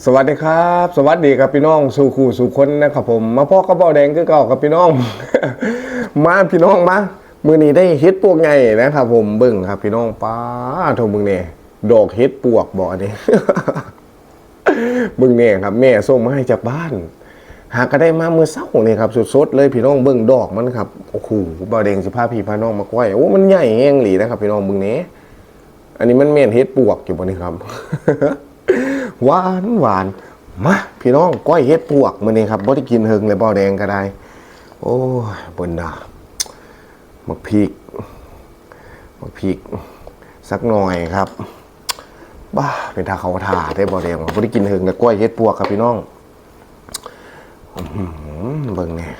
สวัสดีครับ สวัสดีครับพี่น้องสู่คู่สู่คนนะครับผม มาพ่อกระเป๋าแดงคือเก่ากับพี่น้อง มาพี่น้องมามือนี้ได้เฮ็ดปวกไงนะครับผมเบิ่งครับ พี่น้องป้าโทมึงเนี่ยดอกเฮ็ดปวกบอกอันนี้มึงเนี่ยครับ แม่ส่งมาให้จากบ้าน หากก็ได้มาเมื่อเช้านี่ยครับสดๆเลยพี่น้องเบิ่งดอกมันครับโอ้โหบ่าแดงสิพาพี่พาน้องมาก้อยโอ้มันใหญ่แห้งหลีนะครับ พี่น้องมึงเนี้อันนี้มันแม่นเฮ็ดปวกอยู่บ่นี่ครับ หวานหวานมาพี่น้องก้อยเฮ็ดปวกมื้อนี้ครับบ่ได้กินเฮิงเลยบ่แดงก็ได้ โอ้ยบ่นน่ะมักพริกมักพริก สักหน่อยครับ บ้าเป็นทาเขาทาได้บ่แดงว่าบ่ได้กินเฮิงแต่ก้อยเฮ็ดปวกครับพี่น้องเบิ่งนี่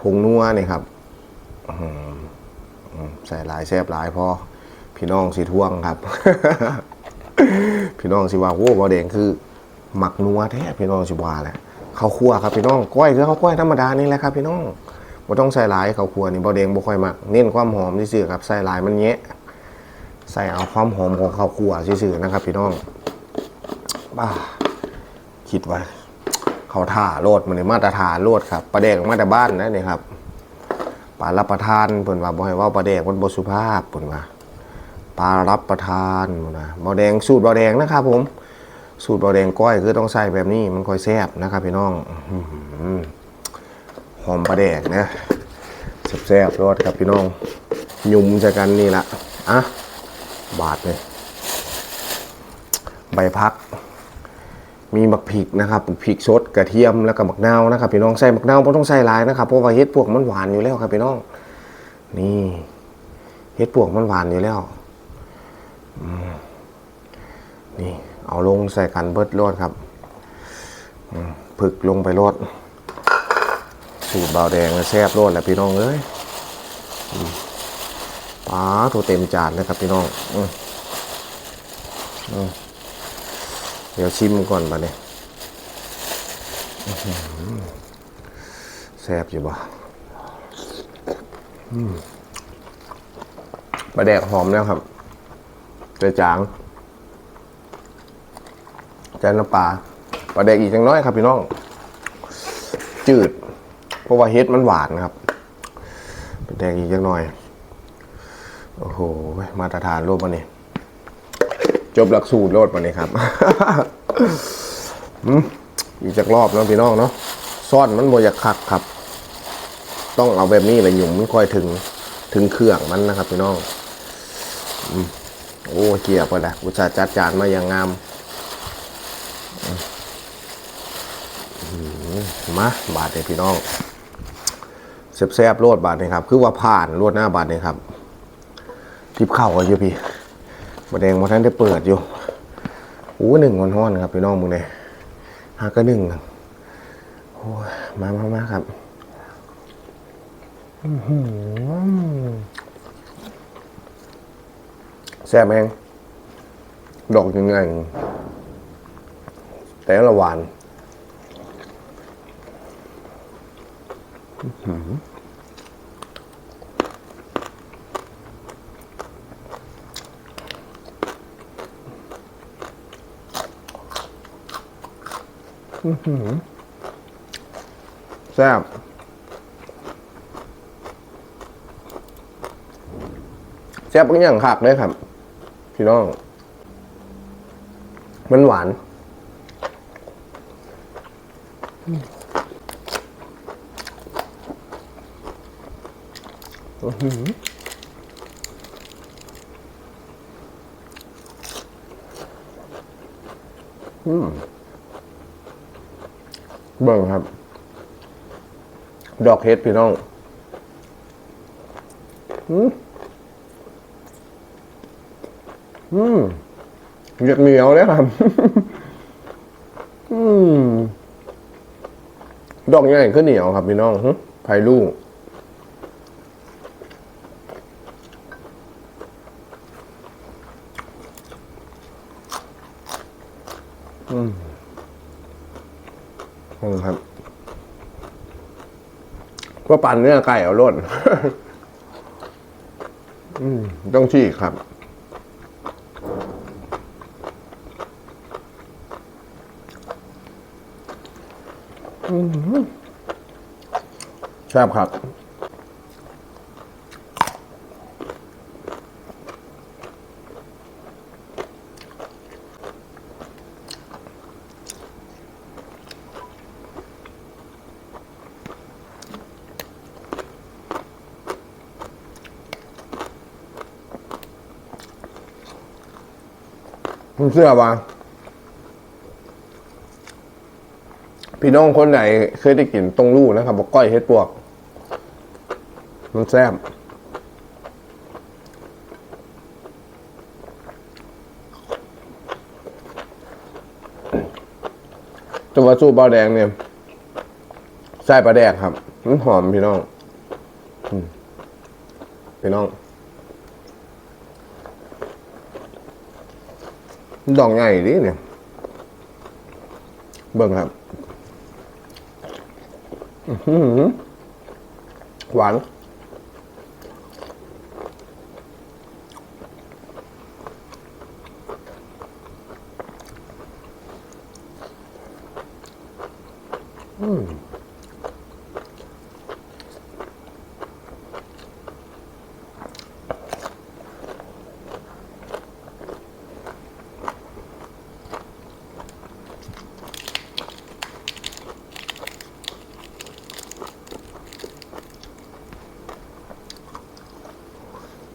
ผงนัวนี่ครับอื้อหืออืมใส่หลายแซ่บหลายพอพี่น้องสิท่วงครับ พี่น้องสิว่าโอ้บ่แดงคือหมักนัวแท้พี่น้องสิว่าแหละข้าวคั่วครับพี่น้องก้อยคือข้าวก้อยธรรมดานี่แหละครับพี่น้องบ่ต้องใส่หลายข้าวคั่วนี่บ่แดงบ่ค่อยมักเน้นความหอมซื่อๆครับใส่หลายมันแยะใส่เอาความหอมของข้าวคั่วซื่อๆนะครับ พี่น้องบ้าคิดว่าเขาถ่าโลดมันนี่มาตรฐานโลดครับปลาแดกมาแต่บ้านนะนี่ครับปลารับประทานเพิ่นว่าบ่ให้ว่าปลาแดกมันบ่สุภาพเพิ่นว่า ปลารับประทานนว่าบ่แดงสูตรบ่แดงนะครับผม สูตรบ่แดงก้อยคือต้องใส่แบบนี้มันค่อยแซ่บนะครับพี่น้องหอมปลาแดกนะแซ่บๆรสครับพี่น้อง ยุ่มใส่กันนี่ละอะบาดเลยใบพัก มีบักพริกนะครับบักพริกสดกระเทียมแล้วก็บักนาวนะครับพี่น้องใส่บักนาวไม่ต้องใส่หลายนะครับเพราะว่าเฮ็ดปวกมันหวานอยู่แล้วครับพี่น้อง นี่เฮ็ดปวกมันหวานอยู่แล้ว นี่เอาลงใส่กันเบิดรดครับผึกลงไปรดสูตรเบาวแดงแซ่บรดแหละพี่น้องเอ้ยป้าตัวเต็มจานเลยครับพี่น้องออเดี๋ยวชิมก่อนบัดนี้อื้อหือแซ่บอยู่บ่ปลาแดกหอมแล้วครับ จะจางจานน้ำปลาปลาแดกอีกจังน้อยครับพี่น้อง จืด เพราะว่าเฮ็ดมันหวานนะครับปลาแดกอีกจังน้อย โอ้โห มาตรฐานรูปมันนี่จบหลักสูตรโลดวันนี้ครับอืมอีกจากรอบเนาะพี่น้องเนาะซ่อนมันโมอยากคักครับ ต้องเอาแบบนี้เลยหยุ่มมันค่อยถึงถึงเครื่องมันนะครับพี่น้อง อืม โอ้เกียบไปล้วอุตส่าห์จัดจานมาอย่างงามมาบาทเลยพี่น้องแซ่บๆโลดบาทนี่ครับคือว่าผ่านโลดหน้าบาทนี่ครับทิปเข้ากันอยู่พี่บะแดงมาท่านได้เปิดอยู่โอ้หนึ่งวันห้อนครับพี่น้องมึงเนี่ยหาก็หนึ่งโอ้มามามาครับอื้อหือ แซ่บแมงดอกยังไงแต่ละหวานอื้อหือแซ่บแซ่บก็นอย่างคักเลยครับ พี่น้อง มันหวานอืออืมเบิ่งครับ ดอกเฮ็ดพี่น้อง อืมอืม เหนียวเหนียวเลยครับอืมดอกใหญ่ขึ้นเหนียวครับพี่น้องไผ่ลูกอืมอืมครับก็ปั่นเนื้อไก่เอาล้นอืมต้องฉีกครับ แซ่บครับคุณเชื่อปะ พี่น้องคนไหนเคยได้กินตรงลู่นะครับบอกก้อยเฮ็ดปวก มันแซ่บแตัวาสู้เบาแดงเนี่ยใส่ปลาแดกครับมันหอมพี่น้องพี่น้องดอกใหญ่ดิเนี่ย เบิ่งครับ หือหวาน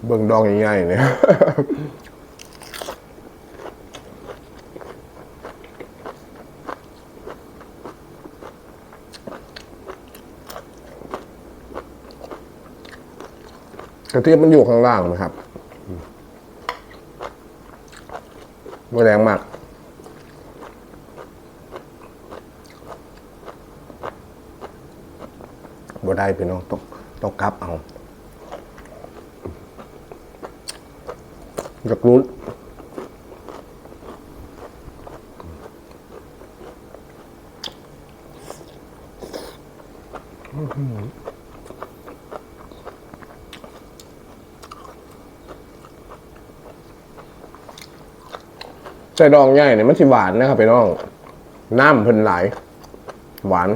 เบิ่งดองใหญ่ๆเนี่ยกระเทียมมันอยู่ข้างล่างนะครับไม่แรงมากบ่ได้พี่น้องต้องต้องกลับเอา อยากรู้ใส่ดองใหญ่เนี่ยมันสิหวานนะครับพี่น้อง น้ำเพิ่นหลาย หวาน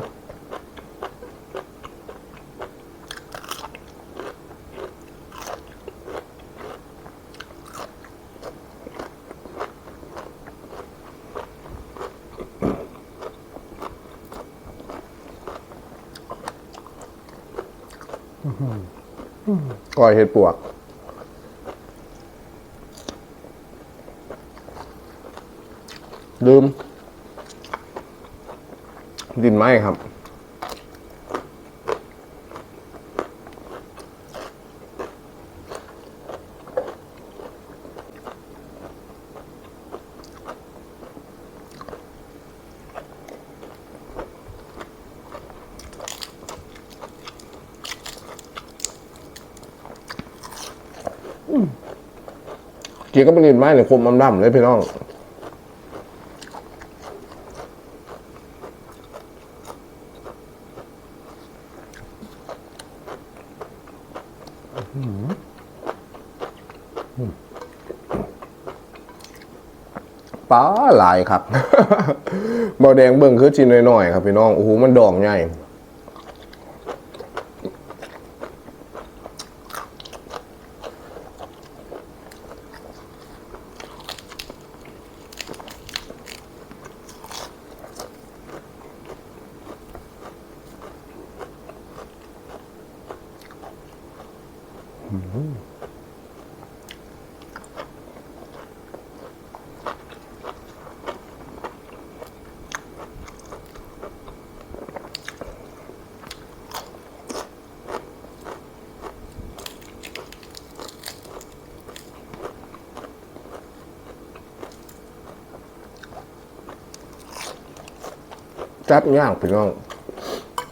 ก้อยเห็ดปวกลืมดินไม้ครับ กี่ยวกับดินไหมเนี่ยคมอำดำเลยพี่น้องปลาหลายครับเบาแดงเบิ่งคือจีนหน่อยๆครับพี่น้อง โอ้โห มันดองใหญ่ จับย่างพี่น้อง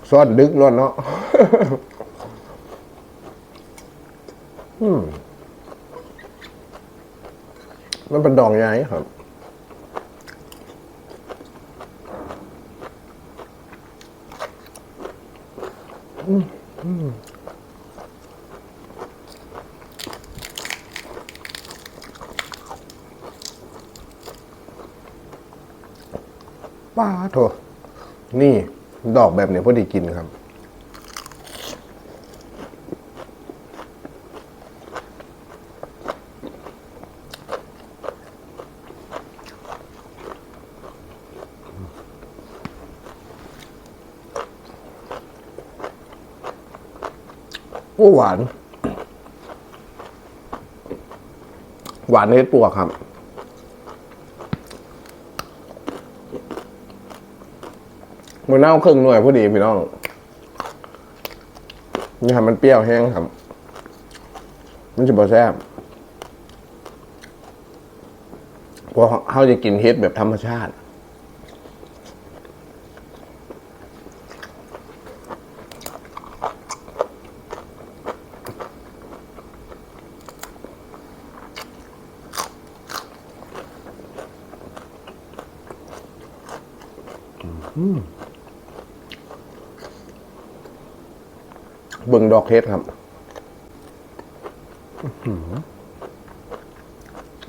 ซ่อนดึกร้อนเนาะอืมมันเป็นดองใหญ่ครับป้าโถ นี่ดอกแบบนี้พอดีกินครับ โอ้หวาน หวานเฮ็ดปวกครับ มือเน่าครึ่งหน่วยพอดีพี่น้อง นี่ครับมันเปรี้ยวแห้งครับ มันจะบ่แซ่บเพราะเขาจะกินเฮ็ดแบบธรรมชาติ เบิ่งดอกเฮ็ดครับ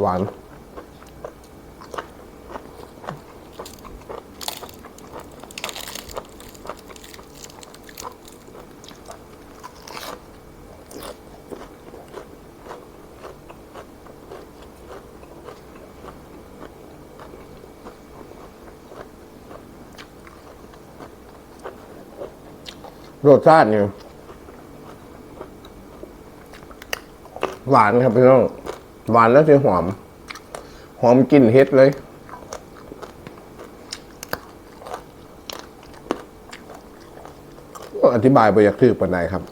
หวาน รสชาติเนี่ย หวานครับพี่น้องหวานแล้วจะหอม หอมกลิ่นเฮ็ดเลยอธิบายไปอยากถือปานใดครับ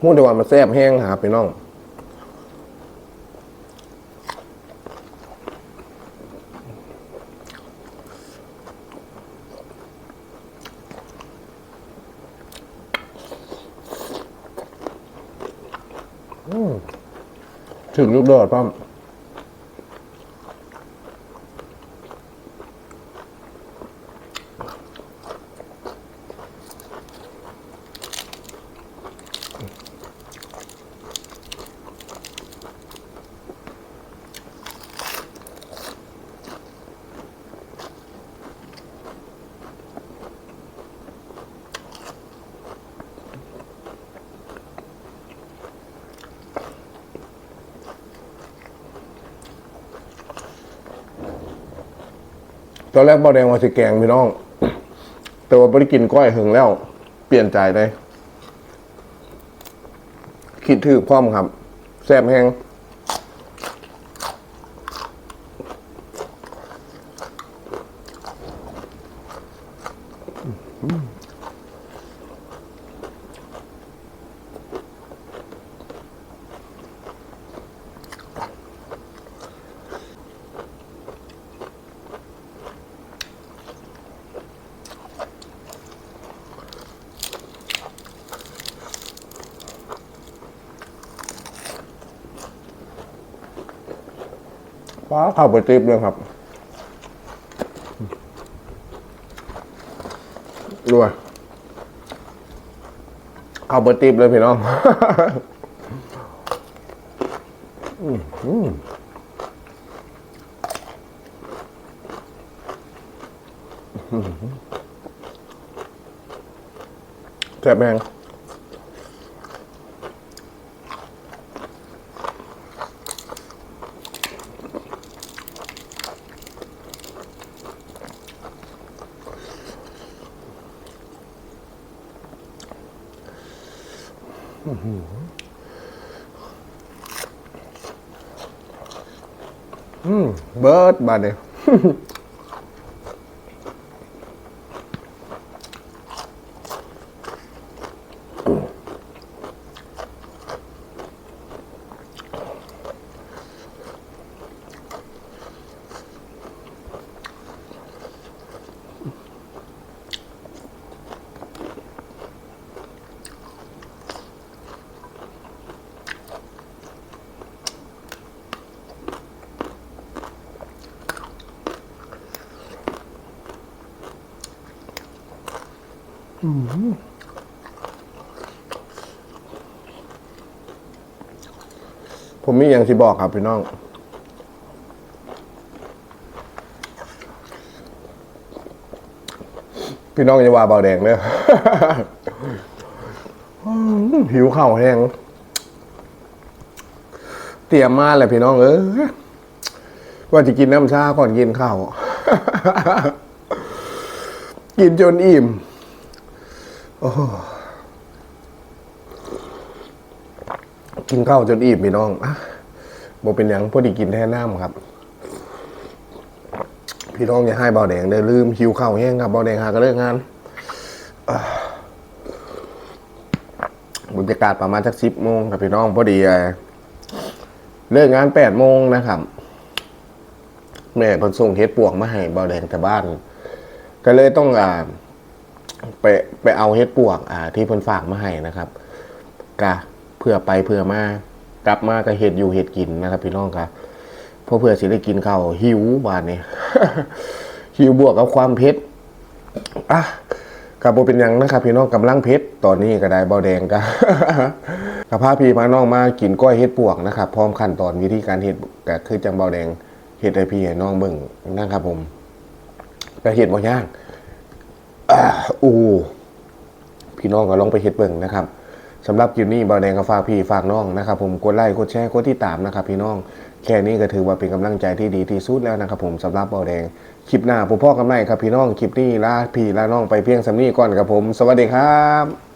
พูดแต่ว่ามันแซ่บแห้งครับพี่น้อง ถึงลูกโดดป้อม ตอนแรกบาแดงว่าสิแกงพี่น้อง แต่ว่าไม่ได้กินก้อยหึงแล้ว เปลี่ยนใจเลยคิดถือพร้อมครับ แซ่บแห้งอืม เข้าไปติบเลยครับด้วยเข้าไปติบเลยพี่น้องแซ่บแมง อืมเบิร์ดบาดเนี่ย ผมมีอย่างที่บอกครับพี่น้อง พี่น้องจะว่าเบาแดงเด้ออืมหิวข้าวแห้งเตรียมมาเลยพี่น้องเออว่าจะกินน้ำชาก่อนกินข้าว กินจนอิ่ม โอ้กินข้าวจนอิ่มพี่น้องอะบ่เป็นหยังพอดีกินแท่น้ำครับ พี่น้องอย่าให้เบาแดงเด้ลืมหิวข้าวแห้งครับเบาแดงหากเลิกงานอะบรรยากาศประมาณสักสิบโมงครับพี่น้องพอดีเอ่อเลิกงานแปดโมงนะครับ แม่เพิ่นส่งเฮ็ดปวกมาให้เบาแดงแต่บ้าน ก็เลยต้องอ่า ไปไปเอาเฮ็ดปวกอ่าที่เพิ่นฝากมาให้นะครับกะเพื่อไปเพื่อมากลับมาก็เฮ็ดอยู่เฮ็ดกินนะครับพี่น้องครับเพราะเพื่อสิได้กินข้าวหิวบาดนี้หิวบวกกับความเผ็ดอะกับโบเป็นหยังนะครับพี่น้องกำลังเผ็ดตอนนี้ก็ได้เบาแดงก็กับพาพี่มาน้องมากินก้อยเฮ็ดปวกนะครับ พร้อมขั้นตอนวิธีการเฮ็ดก็คือจังเบาแดงเฮ็ดให้พี่ให้น้องเบิ่งนะครับผมก็เฮ็ดบ่ยาก อู้พี่น้องก็ลองไปเฮ็ดเบิ่งนะครับสำหรับคลิปนี้เบาแดงก็ฝากพี่ฝากน้องนะครับ ผมกดไลค์กดแชร์กดติดตามนะครับ พี่น้องแค่นี้ก็ถือว่าเป็นกำลังใจที่ดีที่สุดแล้วนะครับ ผมสำหรับเบาแดงคลิปหน้าผมพ่อกำไรครับพี่น้องคลิปนี้ลาพี่ลาน้องไปเพียงสำนี้ก่อนครับผม สวัสดีครับ